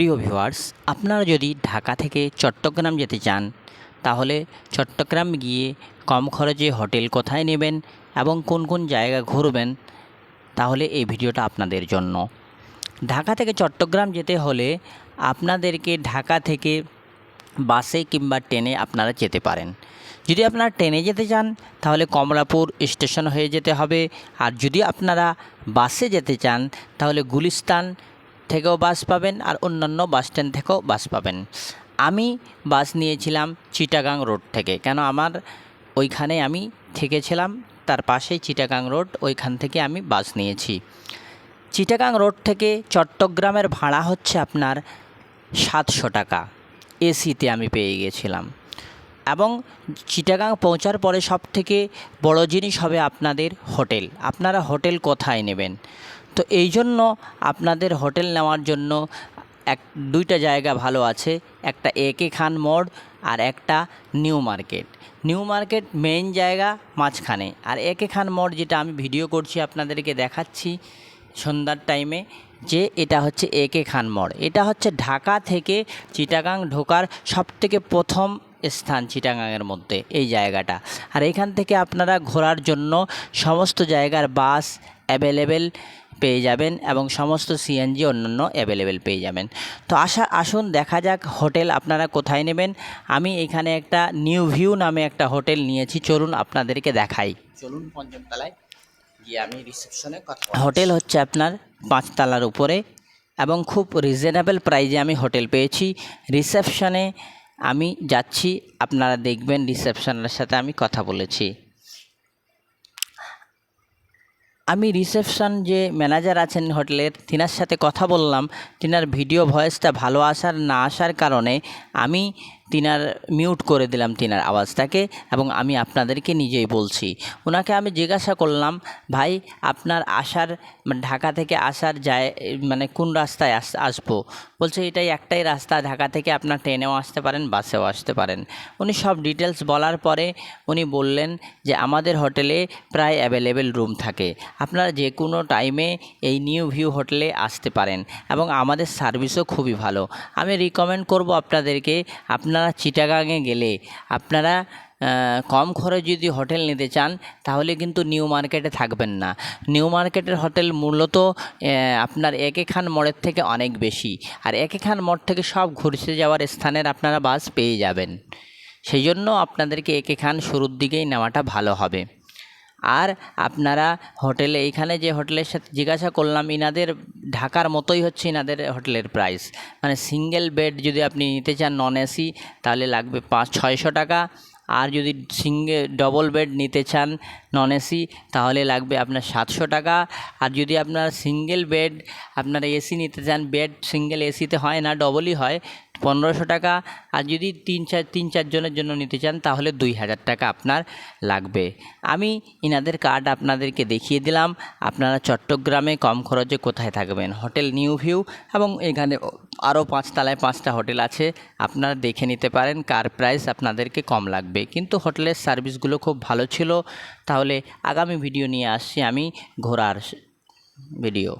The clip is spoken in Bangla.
প্রিয় ভিউয়ার্স আপনারা যদি ঢাকা থেকে চট্টগ্রাম যেতে চান, তাহলে চট্টগ্রাম গিয়ে কম খরচে হোটেল কোথায় নেবেন এবং কোন কোন জায়গা ঘুরবেন, তাহলে এই ভিডিওটা আপনাদের জন্য। ঢাকা থেকে চট্টগ্রাম যেতে হলে আপনাদেরকে ঢাকা থেকে বাসে কিংবা ট্রেনে আপনারা যেতে পারেন। যদি আপনারা ট্রেনে যেতে চান, তাহলে কমলাপুর স্টেশন হয়ে যেতে হবে। আর যদি আপনারা বাসে যেতে চান, তাহলে গুলিস্তান থেকেও বাস পাবেন আর অন্যান্য বাস স্ট্যান্ড থেকেও বাস পাবেন। আমি বাস নিয়েছিলাম চিটাগাং রোড থেকে। কেন আমার ওইখানে আমি থেকেছিলাম, তার পাশেই চিটাগাং রোড, ওইখান থেকে আমি বাস নিয়েছি। চিটাগাং রোড থেকে চট্টগ্রামের ভাড়া হচ্ছে আপনার সাতশো টাকা। এসিতে আমি পেয়ে গেছিলাম। এবং চিটাগাং পৌঁছার পরে সব থেকে বড় জিনিস হবে আপনাদের হোটেল। আপনারা হোটেল কোথায় নেবেন? তো এই জন্য আপনাদের হোটেল নেওয়ার জন্য এক, দুইটা জায়গা ভালো আছে। একটা এ কে খান মোড় আর একটা new market. New market main জায়গা মাঝখানে। আর এ কে খান মোড় যেটা আমি ভিডিও করছি, আপনাদেরকে দেখাচ্ছি সন্ধ্যার টাইমে, যে এটা হচ্ছে এ কে খান মোড়। এটা হচ্ছে ঢাকা থেকে চিটাগাং ঢোকার সবথেকে প্রথম স্থান চিটাগাংয়ের মধ্যে এই জায়গাটা। আর এখান থেকে আপনারা ঘোরার জন্য সমস্ত জায়গার বাস অ্যাভেলেবেল পেয়ে যাবেন এবং সমস্ত সিএনজি অন্যান্য অ্যাভেলেবেল পেয়ে যাবেন। তো আসা আসুন দেখা যাক হোটেল আপনারা কোথায় নেবেন। আমি এখানে একটা নিউ ভিউ নামে একটা হোটেল নিয়েছি চলুন আপনাদেরকে দেখাই। চলুন পঞ্চম তলায় গিয়ে আমি রিসেপশনে কথা হোটেল হচ্ছে আপনার পাঁচতলার উপরে এবং খুব রিজনেবল প্রাইজে আমি হোটেল পেয়েছি। রিসেপশনে আমি যাচ্ছি আপনারা দেখবেন রিসেপশনের সাথে আমি কথা বলেছি। আমি রিসেপশন যে ম্যানেজার আছেন হোটেলের, তিনার সাথে কথা বললাম। তিনার ভিডিও ভয়েসটা ভালো আসার না আসার কারণে আমি তিনার মিউট করে দিলাম তিনার আওয়াজটাকে এবং আমি আপনাদেরকে নিজেই বলছি। ওনাকে আমি জিজ্ঞাসা করলাম, ভাই, আপনার আসার মানে ঢাকা থেকে আসার যায় মানে কোন রাস্তায় আস, আসব? বলছে, এটাই একটাই রাস্তা, ঢাকা থেকে আপনার ট্রেনেও আসতে পারেন, বাসেও আসতে পারেন। উনি সব ডিটেলস বলার পরে উনি বললেন যে, আমাদের হোটেলে প্রায় অ্যাভেলেবেল রুম থাকে। আপনারা যে কোনো টাইমে এই নিউ ভিউ হোটেলে আসতে পারেন এবং আমাদের সার্ভিসও খুবই ভালো। আমি রিকমেন্ড করব আপনাদেরকে, আপনারা চিটাগাংয়ে গেলে আপনারা কম খরচ যদি হোটেল নিতে চান, তাহলে কিন্তু নিউ মার্কেটে থাকবেন না। নিউ মার্কেটের হোটেল মূলত আপনার একে খান মোড়ের থেকে অনেক বেশি। আর একে খান মোড় থেকে সব ঘুরতে যাওয়ার স্থানের আপনারা বাস পেয়ে যাবেন। সেই জন্য আপনাদেরকে একে খান শুরুর দিকেই নেওয়াটা ভালো হবে। আর আপনারা হোটেলে, এইখানে যে হোটেলের সাথে জিজ্ঞাসা করলাম, ইনাদের ঢাকার মতোই হচ্ছে ইনাদের হোটেলের প্রাইস মানে সিঙ্গেল বেড যদি আপনি নিতে চান নন এসি তাহলে লাগবে পাঁচ, ছয়শো টাকা। আর যদি সিঙ্গেল ডবল বেড নিতে চান নন এসি তাহলে লাগবে আপনার সাতশো টাকা। আর যদি আপনার সিঙ্গেল বেড আপনারা এসি নিতে চান বেড সিঙ্গেল এসিতে হয় না ডবলই হয়। পনেরোশো টাকা, আর যদি তিন চার, তিন চারজনের জন্য নিতে চান, তাহলে দুই হাজার টাকা আপনার লাগবে। আমি ইনাদের কার্ড আপনাদেরকে দেখিয়ে দিলাম। আপনারা চট্টগ্রামে কম খরচে কোথায় থাকবেন? হোটেল নিউ ভিউ এবং এখানে আরও পাঁচতলায় পাঁচটা হোটেল আছে। আপনারা দেখে নিতে পারেন কার প্রাইস আপনাদেরকে কম লাগবে। কিন্তু হোটেলের সার্ভিসগুলো খুব ভালো ছিল। তাহলে আগামী ভিডিও নিয়ে আসছি আমি ঘোরার ভিডিও